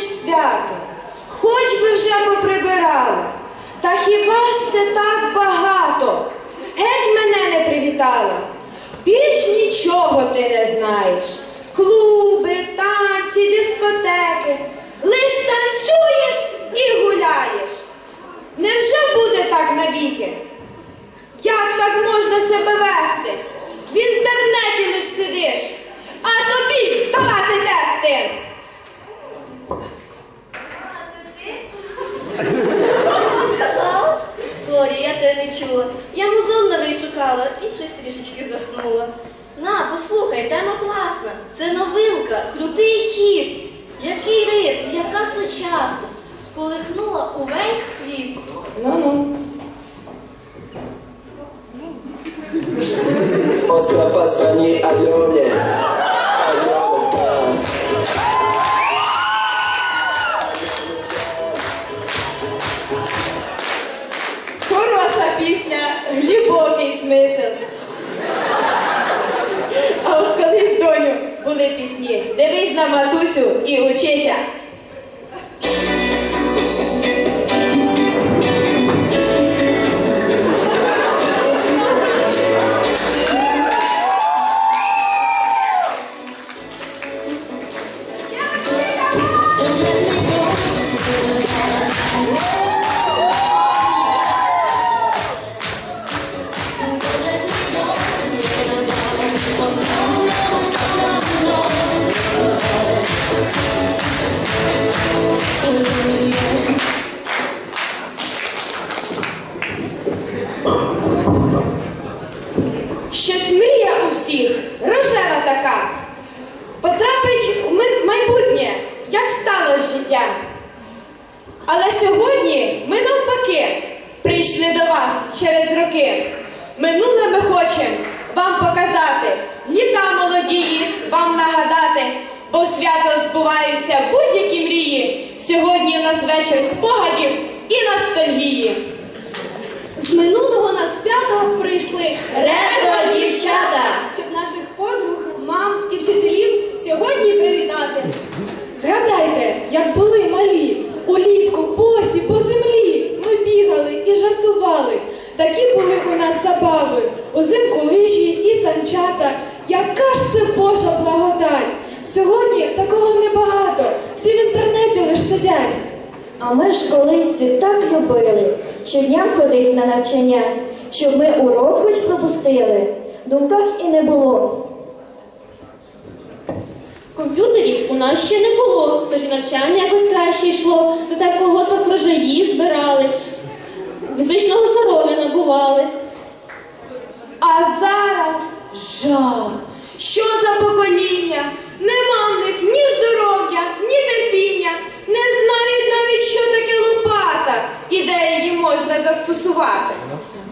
ж свято, хоч би вже поприбирали. Та хіба ж це так багато? Геть мене не привітала. Більш нічого ти не знаєш. Клуби, танці, дискотеки. Лиш танцюєш і гуляєш. Невже буде так навіки? Як так можна себе вести? В інтернеті лиш сидиш, а тобі ж здавати тести. А, це ти? Що сказав? Сорі, я тебе не чула. Я музон новий шукала і щось трішечки заснула. На, послухай, тема класна. Це новинка, крутий хід. Який ритм, яка сучасна. Сколихнула увесь світ. Ну-ну. Остро позвони Алене. Алена пісня, глибокий смисл. А от колись, доню, були пісні. Дивись на матусю і учися. Щось мрія у всіх, рожева така. Потрапить у майбутнє, як сталося життя. Але сьогодні ми навпаки прийшли до вас через роки. Минуле ми хочемо вам показати, літа молодії вам нагадати, бо свято збуваються будь-які мрії. Сьогодні в нас вечір спогадів і ностальгії. З минулого на свято прийшли Ретро дівчата! щоб наших подруг, мам і вчителів сьогодні привітати. Згадайте, як були малі, улітку, босі, по землі. Ми бігали і жартували. Такі були у нас забави, узимку лижі і санчата. Яка ж це Божа благодать? Сьогодні такого небагато, всі в інтернеті лиш сидять. А ми ж колись так любили, щодня ходить на навчання, щоб ми урок хоч пропустили. В думках і не було. Комп'ютерів у нас ще не було, тож навчання якось краще йшло. За так колгоспах врожаї збирали, фізичного здоров'я набували. А зараз жах. Що за покоління?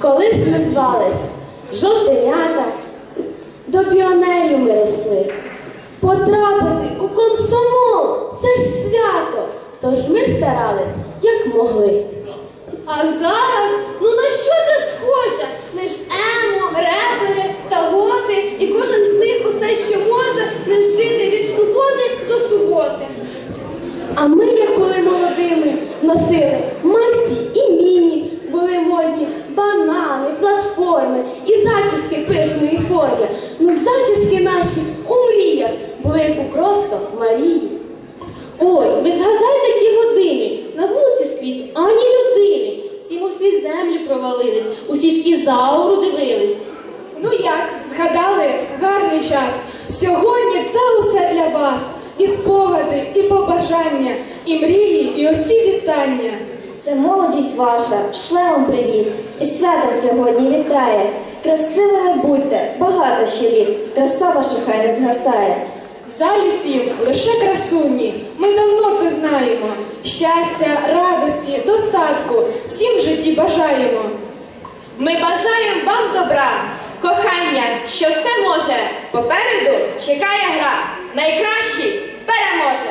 Колись ми звались жовтенята, до піонерів ми росли. Потрапити у комсомол це ж свято. Тож ми старались, як могли. А зараз, ну на що це схоже? Лиш емо, репери та готи, і кожен з них усе, що може, не жити від суботи до суботи. А ми, як були молодими, носили Максі і Міні, були модні банани, платформи і зачіски пишної форми. Ну, зачіски наші у мріях були як у просто Марії. Ой, ви згадайте ті години. На вулиці скрізь ані людини. Всі мов свій землі провалились, усі ж ізауру дивились. Ну як, згадали гарний час. Сьогодні це усе для вас. І спогади, і побажання, і мрії, і усі вітання. Це молодість ваша, шле вам привіт. І святом сьогодні вітає. Красивими будьте, багато ще літ. Краса ваша хай не згасає. В залі цім лише красуні. Ми давно це знаємо. Щастя, радості, достатку всім в житті бажаємо. Ми бажаємо вам добра, кохання, що все може. Попереду чекає гра. Найкращий переможе.